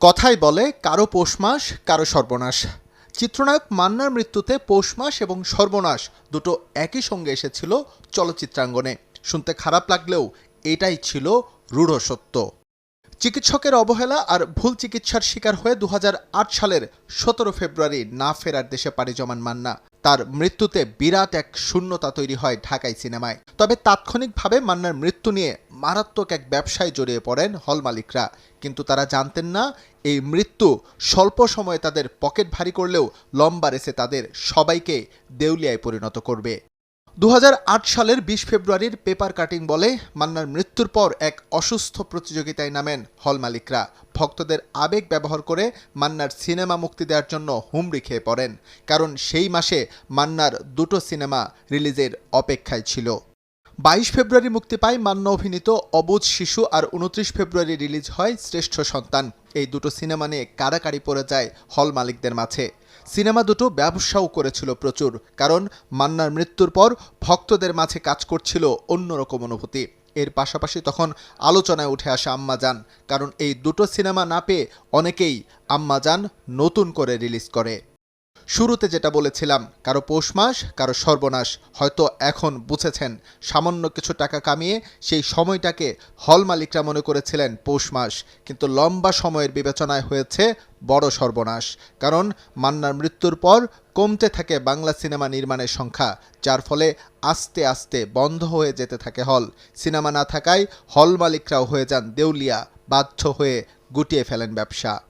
কথাই বলে, কারও পৌষ মাস, কারও সর্বনাশ। চিত্রনায়ক মান্নার মৃত্যুতে পৌষ মাস এবং সর্বনাশ দুটো একই সঙ্গে এসেছিল চলচ্চিত্রাঙ্গনে। শুনতে খারাপ লাগলেও এটাই ছিল রূঢ় সত্য। চিকিৎসকের অবহেলা আর ভুল চিকিৎসার শিকার হয়ে দু হাজার আট সালের সতেরো ফেব্রুয়ারি না ফেরার দেশে পাড়ি জমান মান্না। তার মৃত্যুতে বিরাট এক শূন্যতা তৈরি হয় ঢাকাই সিনেমায়। তবে তাৎক্ষণিকভাবে মান্নার মৃত্যু নিয়ে মারাত্মক এক ব্যবসায় জড়িয়ে পড়েন হল মালিকরা। কিন্তু তারা জানতেন না, এই মৃত্যু স্বল্প সময়ে তাদের পকেট ভারী করলেও লম্বা রেসে তাদের সবাইকে দেউলিয়ায় পরিণত করবে। দু হাজার আট সালের বিশ ফেব্রুয়ারির পেপার কাটিং বলে মান্নার মৃত্যুর পর এক অসুস্থ প্রতিযোগিতায় নামেন হল মালিকরা। ভক্তদের আবেগ ব্যবহার করে মান্নার সিনেমা মুক্তি দেওয়ার জন্য হুমড়ি খেয়ে পড়েন, কারণ সেই মাসে মান্নার দুটো সিনেমা রিলিজের অপেক্ষায় ছিল। বাইশ ফেব্রুয়ারি মুক্তি পায় মান্না অভিনীত অবুধ শিশু আর উনত্রিশ ফেব্রুয়ারি রিলিজ হয় শ্রেষ্ঠ সন্তান। এই দুটো সিনেমা নিয়ে কাড়াকাড়ি পড়ে যায় হল মালিকদের মাঝে। সিনেমা দুটো ব্যবসাও করেছিল প্রচুর, কারণ মান্নার মৃত্যুর পর ভক্তদের মাঝে কাজ করছিল অন্যরকম অনুভূতি। এর পাশাপাশি তখন আলোচনায় উঠে আসে আম্মাজান, কারণ এই দুটো সিনেমা না পেয়ে অনেকেই আম্মাজান নতুন করে রিলিজ করে। শুরুতে যেটা বলেছিলাম, কারও পৌষ মাস, কারও সর্বনাশ, হয়তো এখন বুঝেছেন, সামান্য কিছু টাকা কামিয়ে সেই সময়টাকে হল মালিকরা মনে করেছিলেন পৌষ মাস। কিন্তু লম্বা সময়ের বিবেচনায় হয়েছে বড় সর্বনাশ। কারণ মান্নার মৃত্যুর পর কমতে থাকে বাংলা সিনেমা নির্মাণের সংখ্যা, যার ফলে আস্তে আস্তে বন্ধ হয়ে যেতে থাকে হল। সিনেমা না থাকায় হল মালিকরাও হয়ে যান দেউলিয়া, বাধ্য হয়ে গুটিয়ে ফেলেন ব্যবসা।